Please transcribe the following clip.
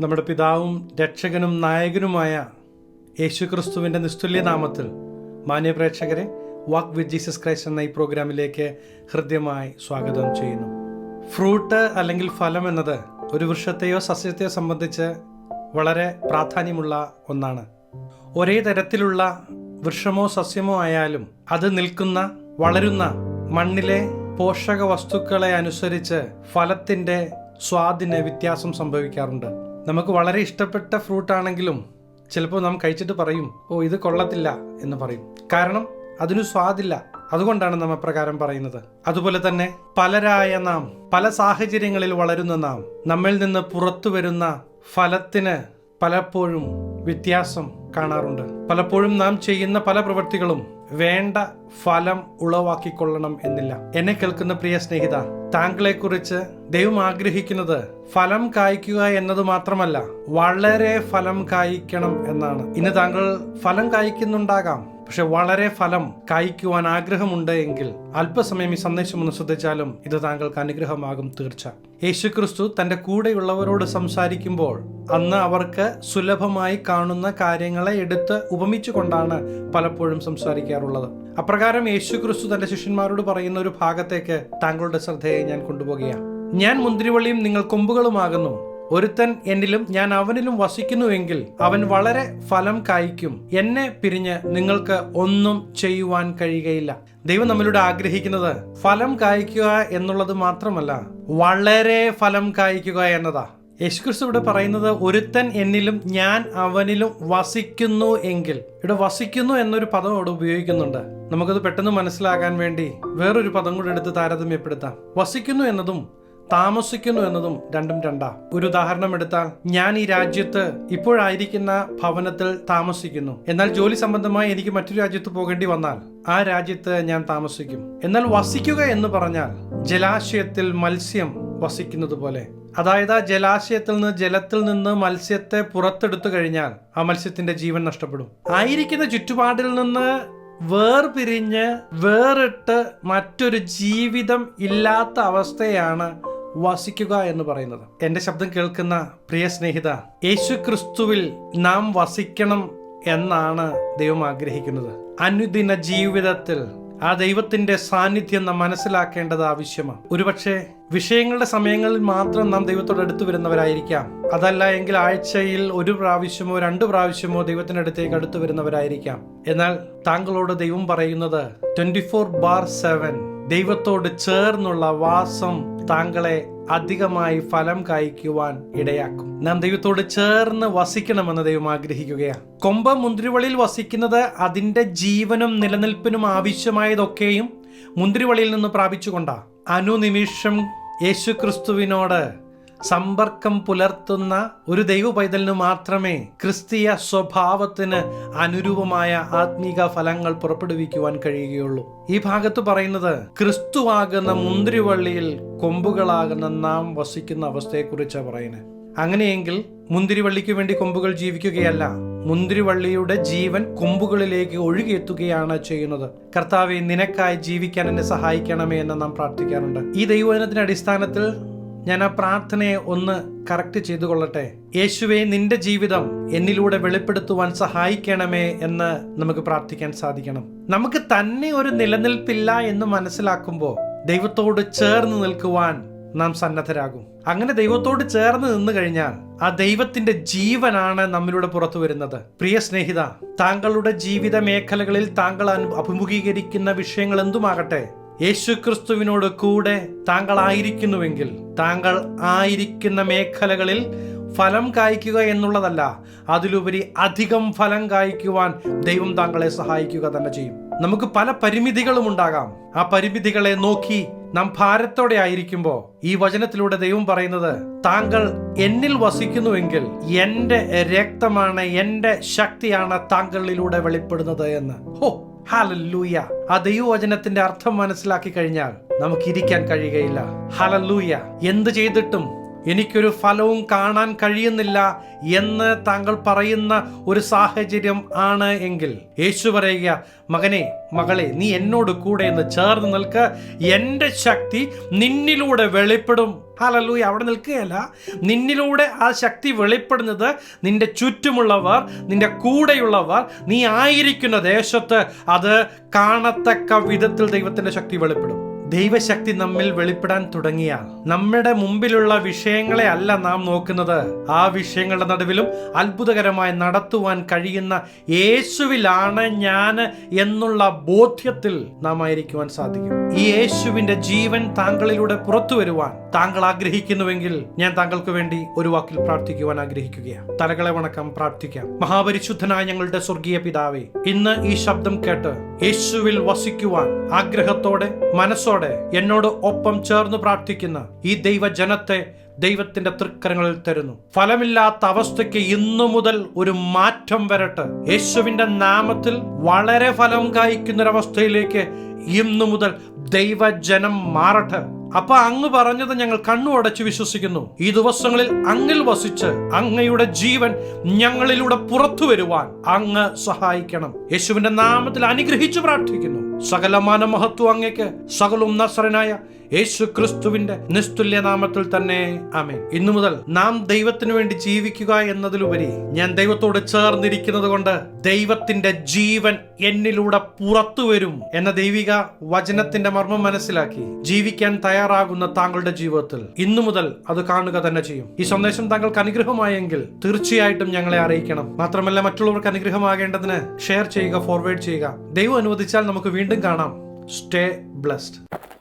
നമ്മുടെ പിതാവും രക്ഷകനും നായകനുമായ യേശുക്രിസ്തുവിന്റെ നിസ്തുല്യ നാമത്തിൽ മാന്യ പ്രേക്ഷകരെ വാക്ക് വിത്ത് ജീസസ് ക്രൈസ്റ്റ് എന്ന ഈ പ്രോഗ്രാമിലേക്ക് ഹൃദ്യമായി സ്വാഗതം ചെയ്യുന്നു. ഫ്രൂട്ട് അല്ലെങ്കിൽ ഫലം എന്നത് ഒരു വൃക്ഷത്തെയോ സസ്യത്തെയോ സംബന്ധിച്ച് വളരെ പ്രാധാന്യമുള്ള ഒന്നാണ്. ഒരേ തരത്തിലുള്ള വൃക്ഷമോ സസ്യമോ ആയാലും അത് നിൽക്കുന്ന വളരുന്ന മണ്ണിലെ പോഷക വസ്തുക്കളെ അനുസരിച്ച് ഫലത്തിന്റെ സ്വാദിന് വ്യത്യാസം സംഭവിക്കാറുണ്ട്. നമുക്ക് വളരെ ഇഷ്ടപ്പെട്ട ഫ്രൂട്ട് ആണെങ്കിലും ചിലപ്പോൾ നാം കഴിച്ചിട്ട് പറയും ഓ ഇത് കൊള്ളത്തില്ല എന്ന് പറയും. കാരണം അതിനു സ്വാദില്ല. അതുകൊണ്ടാണ് നാം അപ്രകാരം പറയുന്നത്. അതുപോലെ തന്നെ പലരായ നാം പല സാഹചര്യങ്ങളിൽ വളരുന്ന നാം നമ്മിൽ നിന്ന് പുറത്തു വരുന്ന ഫലത്തിന് പലപ്പോഴും വ്യത്യാസം കാണാറുണ്ട്. പലപ്പോഴും നാം ചെയ്യുന്ന പല പ്രവൃത്തികളും വേണ്ട ഫലം ഉളവാക്കിക്കൊള്ളണം എന്നില്ല. എന്നെ കേൾക്കുന്ന പ്രിയ സ്നേഹിത താങ്കളെ കുറിച്ച് ദൈവം ആഗ്രഹിക്കുന്നത് ഫലം കായ്ക്കുക എന്നത് മാത്രമല്ല വളരെ ഫലം കായ്ക്കണം എന്നാണ്. ഇന്ന് താങ്കൾ ഫലം കായ്ക്കുന്നുണ്ടാകാം. പക്ഷെ വളരെ ഫലം കായ്ക്കുവാൻ ആഗ്രഹമുണ്ട് എങ്കിൽ അല്പസമയം ഈ സന്ദേശം ഒന്ന് ശ്രദ്ധിച്ചാലും ഇത് താങ്കൾക്ക് അനുഗ്രഹമാകും തീർച്ച. യേശുക്രിസ്തു തന്റെ കൂടെയുള്ളവരോട് സംസാരിക്കുമ്പോൾ അന്ന് അവർക്ക് സുലഭമായി കാണുന്ന കാര്യങ്ങളെ എടുത്ത് ഉപമിച്ചുകൊണ്ടാണ് പലപ്പോഴും സംസാരിക്കാറുള്ളത്. അപ്രകാരം യേശുക്രിസ്തു തന്റെ ശിഷ്യന്മാരോട് പറയുന്ന ഒരു ഭാഗത്തേക്ക് താങ്കളുടെ ശ്രദ്ധയെ ഞാൻ കൊണ്ടുപോകുകയാണ്. ഞാൻ മുന്തിരിവള്ളിയും നിങ്ങൾ കൊമ്പുകളുമാകുന്നു. ഒരുത്തൻ എന്നിലും ഞാൻ അവനിലും വസിക്കുന്നുവെങ്കിൽ അവൻ വളരെ ഫലം കായ്ക്കും. എന്നെ പിരിഞ്ഞ് നിങ്ങൾക്ക് ഒന്നും ചെയ്യുവാൻ കഴിയുകയില്ല. ദൈവം നമ്മളിവിടെ ആഗ്രഹിക്കുന്നത് ഫലം കായ്ക്കുക എന്നുള്ളത് മാത്രമല്ല വളരെ ഫലം കായ്ക്കുക എന്നതാ. യേശുക്രിസ്തു ഇവിടെ പറയുന്നത് ഒരുത്തൻ എന്നിലും ഞാൻ അവനിലും വസിക്കുന്നു എങ്കിൽ ഇവിടെ വസിക്കുന്നു എന്നൊരു പദം അവിടെ ഉപയോഗിക്കുന്നുണ്ട്. നമുക്കത് പെട്ടെന്ന് മനസ്സിലാകാൻ വേണ്ടി വേറൊരു പദം കൂടെ എടുത്ത് താരതമ്യപ്പെടുത്താം. വസിക്കുന്നു എന്നതും താമസിക്കുന്നു എന്നതും രണ്ടും രണ്ടാ. ഒരു ഉദാഹരണം എടുത്താൽ ഞാൻ ഈ രാജ്യത്ത് ഇപ്പോഴായിരിക്കുന്ന ഭവനത്തിൽ താമസിക്കുന്നു. എന്നാൽ ജോലി സംബന്ധമായി എനിക്ക് മറ്റൊരു രാജ്യത്ത് പോകേണ്ടി വന്നാൽ ആ രാജ്യത്ത് ഞാൻ താമസിക്കും. എന്നാൽ വസിക്കുക എന്ന് പറഞ്ഞാൽ ജലാശയത്തിൽ മത്സ്യം വസിക്കുന്നത് പോലെ. അതായത് ആ ജലാശയത്തിൽ നിന്ന് ജലത്തിൽ നിന്ന് മത്സ്യത്തെ പുറത്തെടുത്തു കഴിഞ്ഞാൽ ആ മത്സ്യത്തിന്റെ ജീവൻ നഷ്ടപ്പെടും. ആയിരിക്കുന്ന ചുറ്റുപാടിൽ നിന്ന് വേർപിരിഞ്ഞ് വേറിട്ട് മറ്റൊരു ജീവിതം ഇല്ലാത്ത അവസ്ഥയാണ് വസിക്കുക എന്ന് പറയുന്നത്. എന്റെ ശബ്ദം കേൾക്കുന്ന പ്രിയ സ്നേഹിത യേശു ക്രിസ്തുവിൽ നാം വസിക്കണം എന്നാണ് ദൈവം ആഗ്രഹിക്കുന്നത്. അനുദിന ജീവിതത്തിൽ ആ ദൈവത്തിന്റെ സാന്നിധ്യം നാം മനസ്സിലാക്കേണ്ടത് ആവശ്യമാണ്. ഒരുപക്ഷെ വിഷയങ്ങളുടെ സമയങ്ങളിൽ മാത്രം നാം ദൈവത്തോട് അടുത്തു വരുന്നവരായിരിക്കാം. അതല്ല എങ്കിൽ ആഴ്ചയിൽ ഒരു പ്രാവശ്യമോ രണ്ട് പ്രാവശ്യമോ ദൈവത്തിന്റെ അടുത്തേക്ക് അടുത്ത് വരുന്നവരായിരിക്കാം. എന്നാൽ താങ്കളോട് ദൈവം പറയുന്നത് ട്വന്റി ഫോർ ബാർ സെവൻ ദൈവത്തോട് ചേർന്നുള്ള വാസം താങ്കളെ അധികമായി ഫലം കായ്ക്കുവാൻ ഇടയാക്കും. നാം ദൈവത്തോട് ചേർന്ന് വസിക്കണമെന്ന് ദൈവം ആഗ്രഹിക്കുകയാണ്. കൊമ്പ മുന്തിരിവളിയിൽ വസിക്കുന്നത് അതിന്റെ ജീവനും നിലനിൽപ്പിനും ആവശ്യമായതൊക്കെയും മുന്തിരിവളിയിൽ നിന്ന് പ്രാപിച്ചുകൊണ്ടാ അനുനിമിഷം യേശു ക്രിസ്തുവിനോട് സമ്പർക്കം പുലർത്തുന്ന ഒരു ദൈവ പൈതലിന് മാത്രമേ ക്രിസ്തീയ സ്വഭാവത്തിന് അനുരൂപമായ ആത്മീക ഫലങ്ങൾ പുറപ്പെടുവിക്കുവാൻ കഴിയുകയുള്ളൂ. ഈ ഭാഗത്ത് പറയുന്നത് ക്രിസ്തുവാകുന്ന മുന്തിരിവള്ളിയിൽ കൊമ്പുകളാകുന്ന നാം വസിക്കുന്ന അവസ്ഥയെക്കുറിച്ചാണ് പറയുന്നത് അങ്ങനെയെങ്കിൽ മുന്തിരിവള്ളിക്ക് വേണ്ടി കൊമ്പുകൾ ജീവിക്കുകയല്ല മുന്തിരിവള്ളിയുടെ ജീവൻ കൊമ്പുകളിലേക്ക് ഒഴുകിയെത്തുകയാണ് ചെയ്യുന്നത്. കർത്താവെ നിനക്കായി ജീവിക്കാൻ എന്നെ സഹായിക്കണമേ എന്ന് നാം പ്രാർത്ഥിക്കാറുണ്ട്. ഈ ദൈവവചനത്തിന്റെ അടിസ്ഥാനത്തിൽ ഞാൻ ആ പ്രാർത്ഥനയെ ഒന്ന് കറക്റ്റ് ചെയ്തു കൊള്ളട്ടെ യേശുവെ നിന്റെ ജീവിതം എന്നിലൂടെ വെളിപ്പെടുത്തുവാൻ സഹായിക്കണമേ എന്ന് നമുക്ക് പ്രാർത്ഥിക്കാൻ സാധിക്കണം. നമുക്ക് തന്നെ ഒരു നിലനിൽപ്പില്ല എന്ന് മനസ്സിലാക്കുമ്പോൾ ദൈവത്തോട് ചേർന്ന് നിൽക്കുവാൻ നാം സന്നദ്ധരാകും. അങ്ങനെ ദൈവത്തോട് ചേർന്ന് നിന്ന് കഴിഞ്ഞാൽ ആ ദൈവത്തിന്റെ ജീവനാണ് നമ്മിലൂടെ പുറത്തു വരുന്നത്. പ്രിയ സ്നേഹിത താങ്കളുടെ ജീവിത മേഖലകളിൽ താങ്കൾ അഭിമുഖീകരിക്കുന്ന വിഷയങ്ങൾ എന്തുമാകട്ടെ യേശുക്രിസ്തുവിനോട് കൂടെ താങ്കൾ ആയിരിക്കുന്നുവെങ്കിൽ താങ്കൾ ആയിരിക്കുന്ന മേഖലകളിൽ ഫലം കായ്ക്കുക എന്നുള്ളതല്ല അതിലുപരി അധികം ഫലം കായ്ക്കുവാൻ ദൈവം താങ്കളെ സഹായിക്കുക തന്നെ ചെയ്യും. നമുക്ക് പല പരിമിതികളും ഉണ്ടാകാം. ആ പരിമിതികളെ നോക്കി നാം ഭാരത്തോടെ ആയിരിക്കുമ്പോൾ ഈ വചനത്തിലൂടെ ദൈവം പറയുന്നത് താങ്കൾ എന്നിൽ വസിക്കുന്നുവെങ്കിൽ എന്റെ രക്തമാണ് എന്റെ ശക്തിയാണ് താങ്കളിലൂടെ വെളിപ്പെടുന്നത് എന്ന്. ഹോ ഹലല്ലൂയ ആ ദൈവവചനത്തിന്റെ അർത്ഥം മനസ്സിലാക്കി കഴിഞ്ഞാൽ നമുക്ക് ഇരിക്കാൻ കഴിയുകയില്ല. ഹലല്ലൂയ എന്ത് ചെയ്തിട്ടും എനിക്കൊരു ഫലവും കാണാൻ കഴിയുന്നില്ല എന്ന് താങ്കൾ പറയുന്ന ഒരു സാഹചര്യം ആണ് എങ്കിൽ. യേശു പറയുക മകനെ മകളെ നീ എന്നോട് കൂടെ എന്ന് ചേർന്ന് നിൽക്ക്. എന്റെ ശക്തി നിന്നിലൂടെ വെളിപ്പെടും. ഹലലൂയ അവിടെ നിൽക്കുകയല്ല. നിന്നിലൂടെ ആ ശക്തി വെളിപ്പെടുന്നത് നിന്റെ ചുറ്റുമുള്ളവർ നിന്റെ കൂടെയുള്ളവർ നീ ആയിരിക്കുന്ന ദേശത്ത് അത് കാണത്തക്ക വിധത്തിൽ ദൈവത്തിന്റെ ശക്തി വെളിപ്പെടും. ദൈവശക്തി നമ്മിൽ വെളിപ്പെടാൻ തുടങ്ങിയാൽ നമ്മുടെ മുമ്പിലുള്ള വിഷയങ്ങളെ അല്ല നാം നോക്കുന്നത്. ആ വിഷയങ്ങളുടെ നടുവിലും അത്ഭുതകരമായി നടത്തുവാൻ കഴിയുന്ന യേശുവിലാണ് ഞാൻ എന്നുള്ള ബോധ്യത്തിൽ നാം ആയിരിക്കുവാൻ സാധിക്കും. ഈ യേശുവിന്റെ ജീവൻ താങ്കളിലൂടെ പുറത്തു വരുവാൻ താങ്കൾ ആഗ്രഹിക്കുന്നുവെങ്കിൽ ഞാൻ താങ്കൾക്ക് വേണ്ടി ഒരു വാക്കിൽ പ്രാർത്ഥിക്കുവാൻ ആഗ്രഹിക്കുകയാണ്. തലകളെ വണക്കം പ്രാർത്ഥിക്കാം. മഹാപരിശുദ്ധനായ ഞങ്ങളുടെ സ്വർഗീയ പിതാവേ ഇന്ന് ഈ ശബ്ദം കേട്ട് യേശുവിൽ വസിക്കുവാൻ ആഗ്രഹത്തോടെ മനസ്സോടെ എന്നോട് ഒപ്പം ചേർന്ന് പ്രാർത്ഥിക്കുന്ന ഈ ദൈവജനത്തെ ദൈവത്തിന്റെ തൃക്കരങ്ങളിൽ തരുന്നു. ഫലമില്ലാത്ത അവസ്ഥയ്ക്ക് ഇന്നു മുതൽ ഒരു മാറ്റം വരട്ടെ. യേശുവിന്റെ നാമത്തിൽ വളരെ ഫലം കായ്ക്കുന്നൊരവസ്ഥയിലേക്ക് ഇന്നു മുതൽ ദൈവജനം മാറട്ടെ. അപ്പൊ അങ്ങ് പറഞ്ഞത് ഞങ്ങൾ കണ്ണു അടച്ചു വിശ്വസിക്കുന്നു. ഈ ദിവസങ്ങളിൽ അങ്ങിൽ വസിച്ച് അങ്ങയുടെ ജീവൻ ഞങ്ങളിലൂടെ പുറത്തു വരുവാൻ അങ്ങ് സഹായിക്കണം. യേശുവിന്റെ നാമത്തിൽ അനുഗ്രഹിച്ചു പ്രാർത്ഥിക്കുന്നു. സകലമാന മഹത്വം അങ്ങേക്ക് സകലും നസറനായ യേശു ക്രിസ്തുവിന്റെ നിസ്തുല്യ നാമത്തിൽ തന്നെ. ആമേൻ. ഇന്നു മുതൽ നാം ദൈവത്തിനു വേണ്ടി ജീവിക്കുക എന്നതിലുപരി ഞാൻ ദൈവത്തോട് ചേർന്നിരിക്കുന്നത് കൊണ്ട് ദൈവത്തിന്റെ ജീവൻ എന്നിലൂടെ പുറത്തു വരും എന്ന ദൈവിക വചനത്തിന്റെ മർമ്മം മനസ്സിലാക്കി ജീവിക്കാൻ തയ്യാറാകുന്ന താങ്കളുടെ ജീവിതത്തിൽ ഇന്നു മുതൽ അത് കാണുക തന്നെ ചെയ്യും. ഈ സന്ദേശം താങ്കൾക്ക് അനുഗ്രഹമായെങ്കിൽ തീർച്ചയായിട്ടും ഞങ്ങളെ അറിയിക്കണം. മാത്രമല്ല മറ്റുള്ളവർക്ക് അനുഗ്രഹമാകേണ്ടതിന് ഷെയർ ചെയ്യുക ഫോർവേഡ് ചെയ്യുക. ദൈവം അനുവദിച്ചാൽ നമുക്ക് വീണ്ടും കാണാം. Stay blessed.